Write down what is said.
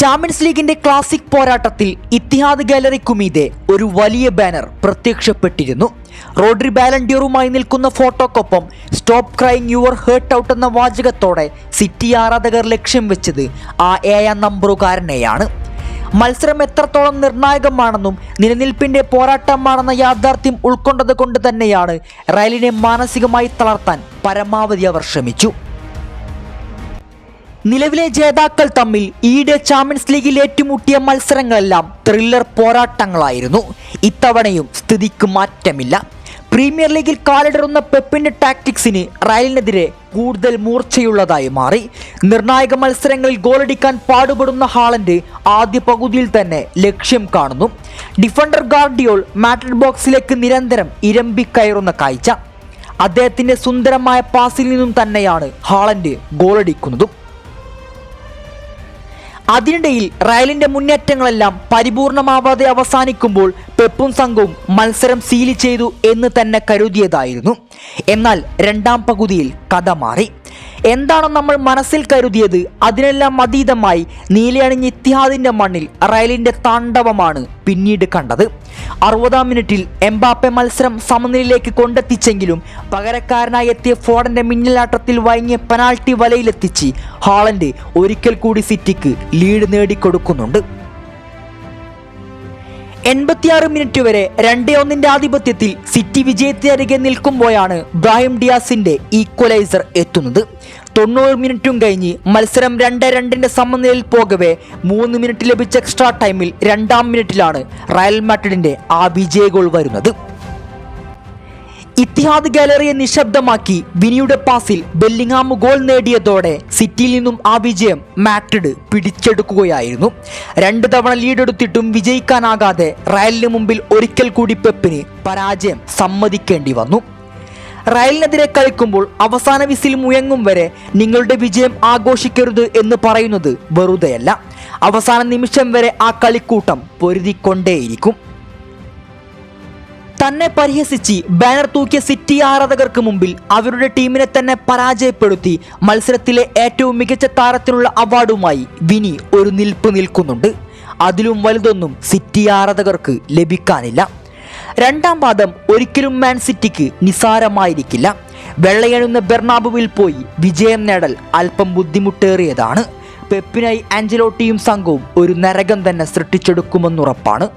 Champions ലീഗിന്റെ classic പോരാട്ടത്തിൽ Ittihad ഗാലറിക്കുമീതെ ഒരു വലിയ ബാനർ പ്രത്യക്ഷപ്പെട്ടിരുന്നു. റോഡ്രി ബാലൻഡിയറുമായി നിൽക്കുന്ന ഫോട്ടോക്കൊപ്പം stop crying your heart out എന്ന വാചകത്തോടെ സിറ്റി ആരാധകർ ലക്ഷ്യം വെച്ചത് ആ ഏഴാം നമ്പറുകാരനെയാണ്. മത്സരം എത്രത്തോളം നിർണായകമാണെന്നും നിലനിൽപ്പിന്റെ പോരാട്ടമാണെന്ന യാഥാർത്ഥ്യം ഉൾക്കൊണ്ടത് കൊണ്ട് തന്നെയാണ് റയലിനെ മാനസികമായി തളർത്താൻ പരമാവധി അവർ ശ്രമിച്ചു. നിലവിലെ ജേതാക്കൾ തമ്മിൽ ഈയിടെ ചാമ്പ്യൻസ് ലീഗിൽ ഏറ്റുമുട്ടിയ മത്സരങ്ങളെല്ലാം ത്രില്ലർ പോരാട്ടങ്ങളായിരുന്നു. ഇത്തവണയും സ്ഥിതിക്ക് മാറ്റമില്ല. പ്രീമിയർ ലീഗിൽ കാലിടറുന്ന പെപ്പിന്റെ ടാക്ടിക്സിന് റയലിനെതിരെ കൂടുതൽ മൂർച്ചയുള്ളതായി മാറി. നിർണായക മത്സരങ്ങളിൽ ഗോളടിക്കാൻ പാടുപെടുന്ന ഹാളൻഡ് ആദ്യ പകുതിയിൽ തന്നെ ലക്ഷ്യം കാണുന്നു. ഡിഫൻഡർ ഗാർഡിയോൾ മാറ്റഡ് ബോക്സിലേക്ക് നിരന്തരം ഇരമ്പി കയറുന്ന കാഴ്ച. അദ്ദേഹത്തിന്റെ സുന്ദരമായ പാസിൽ നിന്നും തന്നെയാണ് ഹാളൻഡ് ഗോളടിക്കുന്നതും. അതിനിടയിൽ റയലിന്റെ മുന്നേറ്റങ്ങളെല്ലാം പരിപൂർണമാവാതെ അവസാനിക്കുമ്പോൾ പെപ്പും സംഘവും മത്സരം സീൽ ചെയ്തു എന്ന് തന്നെ കരുതിയതായിരുന്നു. എന്നാൽ രണ്ടാം പകുതിയിൽ കഥ മാറി. എന്താണോ നമ്മൾ മനസ്സിൽ കരുതിയത് അതിനെല്ലാം അതീതമായി നീലയണിഞ്ഞ ഇത്തിഹാദിന്റെ മണ്ണിൽ റയലിന്റെ താണ്ഡവമാണ് പിന്നീട് കണ്ടത്. അറുപതാം മിനിറ്റിൽ എംബാപ്പെ മത്സരം സമനിലയിലേക്ക് കൊണ്ടെത്തിച്ചെങ്കിലും പകരക്കാരനായി എത്തിയ ഫോഡന്റെ മിന്നലാട്ടത്തിൽ വൈകിയ പെനാൾട്ടി വലയിലെത്തിച്ച് ഹാളൻഡ് ഒരിക്കൽ കൂടി സിറ്റിക്ക് ലീഡ് നേടിക്കൊടുക്കുന്നുണ്ട്. എൺപത്തിയാറ് മിനിറ്റ് വരെ രണ്ടേ ഒന്നിന്റെ ആധിപത്യത്തിൽ സിറ്റി വിജയത്തിനരികെ നിൽക്കുമ്പോഴാണ് ബ്രാഹിം ഡിയാസിന്റെ ഈക്വലൈസർ എത്തുന്നത്. തൊണ്ണൂറ് മിനിറ്റും കഴിഞ്ഞ് മത്സരം രണ്ട് രണ്ടിന്റെ സമനിലയിൽ പോകവേ മൂന്ന് മിനിറ്റ് ലഭിച്ച എക്സ്ട്രാ ടൈമിൽ രണ്ടാം മിനിറ്റിലാണ് റയൽ മാഡ്രിഡിന്റെ ആ വിജയ ഗോൾ വരുന്നത്. ഇത്തിഹാദ് ഗാലറിയെ നിശബ്ദമാക്കി വിനിയുടെ പാസിൽ ബെല്ലിംഗാം ഗോൾ നേടിയതോടെ സിറ്റിയിൽ നിന്നും ആ വിജയം മാട്രിഡ് പിടിച്ചെടുക്കുകയായിരുന്നു. രണ്ട് തവണ ലീഡെടുത്തിട്ടും വിജയിക്കാനാകാതെ റയലിന് മുമ്പിൽ ഒരിക്കൽ കൂടി പെപ്പിന് പരാജയം സമ്മതിക്കേണ്ടി വന്നു. റയലിനെതിരെ കളിക്കുമ്പോൾ അവസാന വിസിൽ മുയങ്ങും വരെ നിങ്ങളുടെ വിജയം ആഘോഷിക്കരുത് എന്ന് പറയുന്നത് വെറുതെയല്ല. അവസാന നിമിഷം വരെ ആ കളിക്കൂട്ടം പൊരുതിക്കൊണ്ടേയിരിക്കും. തന്നെ പരിഹസിച്ച് ബാനർ തൂക്കിയ സിറ്റി ആരാധകർക്ക് മുമ്പിൽ അവരുടെ ടീമിനെ തന്നെ പരാജയപ്പെടുത്തി. മത്സരത്തിലെ ഏറ്റവും മികച്ച താരത്തിനുള്ള അവാർഡുമായി വിനി ഒരു നിൽപ്പ് നിൽക്കുന്നുണ്ട്. അതിലും വലുതൊന്നും സിറ്റി ആരാധകർക്ക് ലഭിക്കാനില്ല. രണ്ടാം പാദം ഒരിക്കലും മാൻ സിറ്റിക്ക് നിസാരമായിരിക്കില്ല. വെള്ളയണുന്ന ബെർണാബുവിൽ പോയി വിജയം നേടൽ അല്പം ബുദ്ധിമുട്ടേറിയതാണ്. പെപ്പിനായി ആഞ്ചലോട്ടിയും സംഘവും ഒരു നരകം തന്നെ സൃഷ്ടിച്ചെടുക്കുമെന്നുറപ്പാണ്.